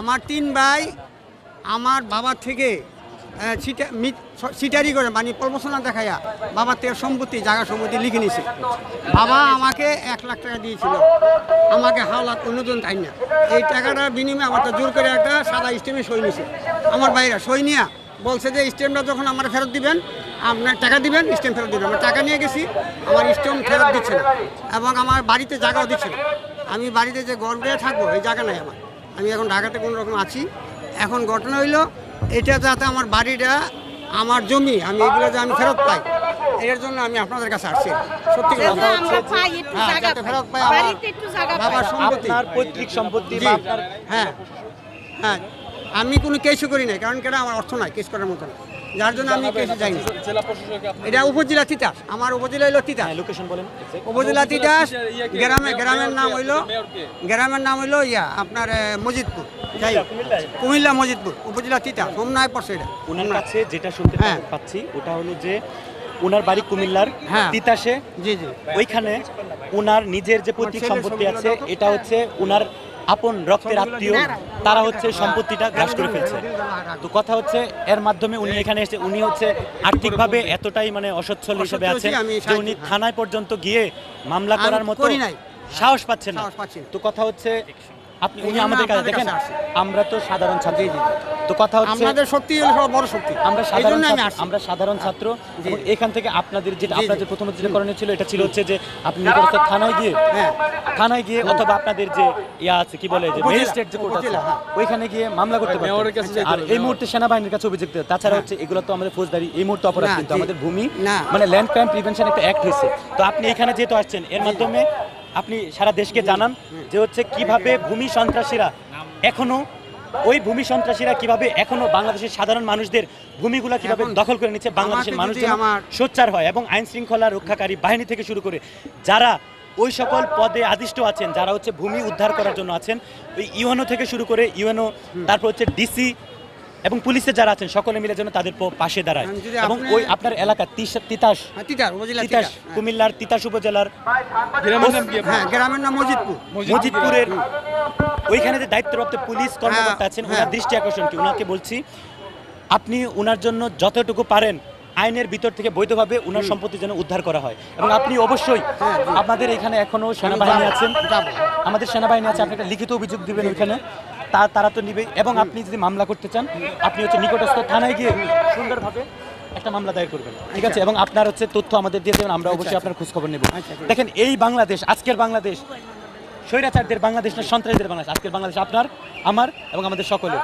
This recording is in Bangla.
আমার তিন ভাই, আমার বাবার থেকে ছিটারি করে মানে প্রমোশনা দেখাইয়া, বাবার থেকে সম্পত্তি, জায়গা সম্পত্তি লিখে নিছে। বাবা আমাকে এক লাখ টাকা দিয়েছিল। আমাকে হাওলাত অন্যজন তাই না। এই টাকাটার বিনিময়ে আমার তো জোর করে একটা সাদা স্টেমে সই নিছে। আমার বাইরা সই নিয়া বলছে যে, স্টেমটা যখন আমার ফেরত দিবেন, আপনার টাকা দিবেন, স্টেম ফেরত দিবেন। আমি টাকা নিয়ে গেছি, আমার স্টেম ফেরত দিচ্ছে না। এবং আমার বাড়িতে জায়গাও দিচ্ছে না। আমি বাড়িতে যে গর্বে থাকব, এই জায়গা নাই আমার। আমি এখন ঢাকাতে কোনো রকম আছি। এখন ঘটনা হইল এটা যাতে আমার বাড়িটা আমার জমি আমি এগুলো যে আমি ফেরত পাই এর জন্য আমি আপনাদের কাছে আসছি। সত্যি হ্যাঁ, জায়গা ফেরত পাই আমার বাড়িতে একটু জায়গা পাই। বাবার সম্পত্তি। পৈতৃক সম্পত্তি হ্যাঁ। হ্যাঁ। আমি কোনো কেসও করি না কারণ কেন আমার অর্থ নাই কেস করার মতো না। যার জন্য আমি কেসে যাইনি। এটা উপজেলা তিতাস। আমার উপজেলা হইল তিতাস। লোকেশন বলেন। উপজেলা তিতাস গ্রামে গ্রামের নাম হইল গ্রামের নাম হইল ইয়া আপনার মজিদপুর। যাই। কুমিল্লা। মজিদপুর। উপজেলা তিতাস। হোমনায় পড়ছে এটা। ওনার কাছে যেটা শুনতে হ্যাঁ। পাচ্ছি ওটা হলো যে ওনার বাড়ি কুমিল্লার হ্যাঁ। তিতাসে। জি জি। ওইখানে ওনার নিজের যে পৈতৃক সম্পত্তি আছে এটা হচ্ছে ওনার আপন রক্তের আত্মীয় তারা হচ্ছে সম্পত্তিটা গ্রাস করে ফেলছে। তো কথা হচ্ছে এর মাধ্যমে উনি এখানে এসে উনি হচ্ছে আর্থিকভাবে এতটাই মানে অসচ্ছল হিসেবে অসচ্ছল আছেন ছি, আমি যে উনি থানায় পর্যন্ত গিয়ে মামলা করার মতো সাহস পাচ্ছেন না। সাহস পাচ্ছি না। তো কথা হচ্ছে আপনি এই উনি আমাদের কাছে দেখেন আমরা তো সাধারণ ছাত্র তো কথা হচ্ছে শক্তি হলো বড় শক্তি। আমরা সাধারণ আমরা সাধারণ ছাত্র এখান থেকে আপনাদের যেটা। আপনাদের যেটা করণীয় ছিল এটা ছিল হচ্ছে যে আপনি নিকটস্থ থানায় গিয়ে হ্যাঁ। থানায় গিয়ে অথবা আপনাদের যে ইয়া আছে কি বলে যে ম্যাজিস্ট্রেট যে কোর্ট আছে হ্যাঁ। ওইখানে গিয়ে মামলা করতে পারতেন। আর এই মুহূর্তে সেনাবাহিনীর কাছে অভিযোগ তাছাড়া হচ্ছে এগুলো তো আমাদের ফৌজদারি এই মুহূর্তে অপরাধ কিন্তু আমাদের ভূমি। মানে ল্যান্ড ক্রাইম প্রিভেনশন একটা অ্যাক্ট হয়েছে। তো আপনি এখানে যেহেতু আসছেন এর মাধ্যমে আপনি সারা দেশকে জানান যে হচ্ছে কীভাবে ভূমি সন্ত্রাসীরা এখনও ওই ভূমি সন্ত্রাসীরা কীভাবে এখনও বাংলাদেশের সাধারণ মানুষদের ভূমিগুলা কীভাবে দখল করে নিচ্ছে বাংলাদেশের মানুষ সোচ্চার হয় এবং আইন শৃঙ্খলা রক্ষাকারী বাহিনী থেকে শুরু করে যারা ওই সকল পদে আদিষ্ট আছেন যারা হচ্ছে ভূমি উদ্ধার করার জন্য আছেন ওই ইউএনও থেকে শুরু করে ইউএনও তারপর হচ্ছে ডিসি এবং পুলিশের যারা আছেন সকলে মিলে যেন তাদের পাশে দাঁড়ায়। এবং ওই আপনার এলাকা তিস- তিতাস। হ্যাঁ, তিতাস তিতাস হ্যাঁ। কুমিল্লার তিতাস উপজেলার হ্যাঁ গ্রামের নাম মজিদপুর। মজিদপুরের ওইখানে যে দায়িত্বপ্রাপ্ত পুলিশ কর্মকর্তা আছেন হ্যাঁ। ওনার দৃষ্টি আকর্ষণ কি? ওনাকে বলছি আপনি ওনার জন্য যতটুকু পারেন আইনের ভিতর থেকে বৈধভাবে ওনার সম্পত্তি যেন উদ্ধার করা হয়। এবং আপনি অবশ্যই হ্যাঁ, আমাদের এখানে এখনও সেনাবাহিনী আছেন। আমাদের সেনাবাহিনী আছে আপনি একটা লিখিত অভিযোগ দিবেন ওইখানে। তা তারা তো নিবে। এবং আপনি যদি মামলা করতে চান আপনি হচ্ছে নিকটস্থ থানায় গিয়ে সুন্দরভাবে একটা মামলা দায়ের করবেন। ঠিক আছে? এবং আপনার হচ্ছে তথ্য আমাদের দিয়ে দেবেন আমরা অবশ্যই আপনার খোঁজখবর নেব। আচ্ছা। দেখেন এই বাংলাদেশ আজকের বাংলাদেশ স্বৈরাচারদের বাংলাদেশ না সন্ত্রাসীদের বাংলাদেশ। আজকের বাংলাদেশ আপনার আমার এবং আমাদের সকলের।